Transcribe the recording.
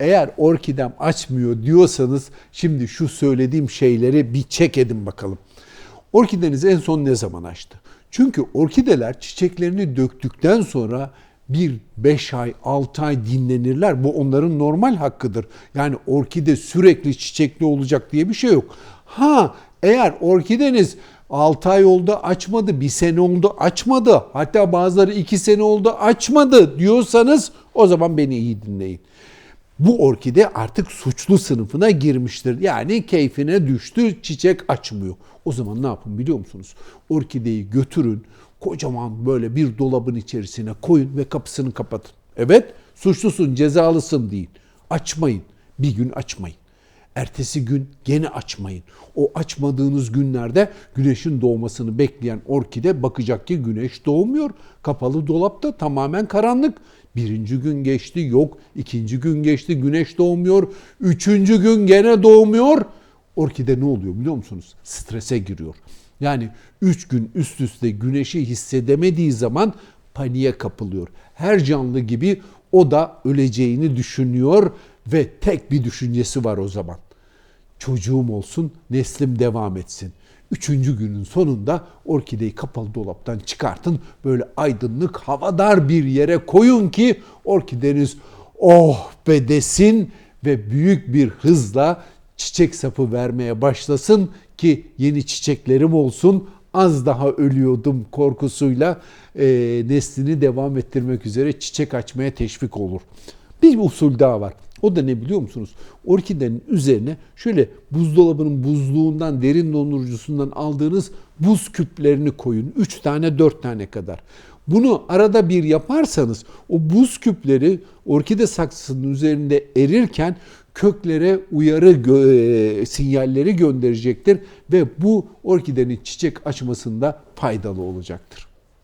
Eğer orkidem açmıyor diyorsanız şimdi şu söylediğim şeyleri bir çek edin bakalım. Orkideniz en son ne zaman açtı? Çünkü orkideler çiçeklerini döktükten sonra bir 5 ay 6 ay dinlenirler. Bu onların normal hakkıdır. Yani orkide sürekli çiçekli olacak diye bir şey yok. Ha eğer orkideniz 6 ay oldu açmadı, bir sene oldu açmadı, hatta bazıları 2 sene oldu açmadı diyorsanız o zaman beni iyi dinleyin. Bu orkide artık suçlu sınıfına girmiştir. Yani keyfine düştü, çiçek açmıyor. O zaman ne yapın biliyor musunuz? Orkideyi götürün, kocaman böyle bir dolabın içerisine koyun ve kapısını kapatın. Evet, suçlusun, cezalısın deyin. Açmayın. Bir gün açmayın. Ertesi gün gene açmayın. O açmadığınız günlerde güneşin doğmasını bekleyen orkide bakacak ki güneş doğmuyor. Kapalı dolapta tamamen karanlık. Birinci gün geçti yok. ikinci gün geçti güneş doğmuyor. Üçüncü gün gene doğmuyor. Orkide ne oluyor biliyor musunuz? Strese giriyor. Yani üç gün üst üste güneşi hissedemediği zaman paniğe kapılıyor. Her canlı gibi o da öleceğini düşünüyor ve tek bir düşüncesi var o zaman. Çocuğum olsun, neslim devam etsin. Üçüncü günün sonunda orkideyi kapalı dolaptan çıkartın. Böyle aydınlık, havadar bir yere koyun ki orkideniz oh be desin ve büyük bir hızla çiçek sapı vermeye başlasın ki yeni çiçeklerim olsun. Az daha ölüyordum korkusuyla e, neslini devam ettirmek üzere çiçek açmaya teşvik olur. Bir usul daha var. O da ne biliyor musunuz? Orkidenin üzerine şöyle buzdolabının buzluğundan, derin dondurucusundan aldığınız buz küplerini koyun. 3 tane 4 tane kadar. Bunu arada bir yaparsanız o buz küpleri orkide saksısının üzerinde erirken köklere uyarı gö- e, sinyalleri gönderecektir ve bu orkidenin çiçek açmasında faydalı olacaktır.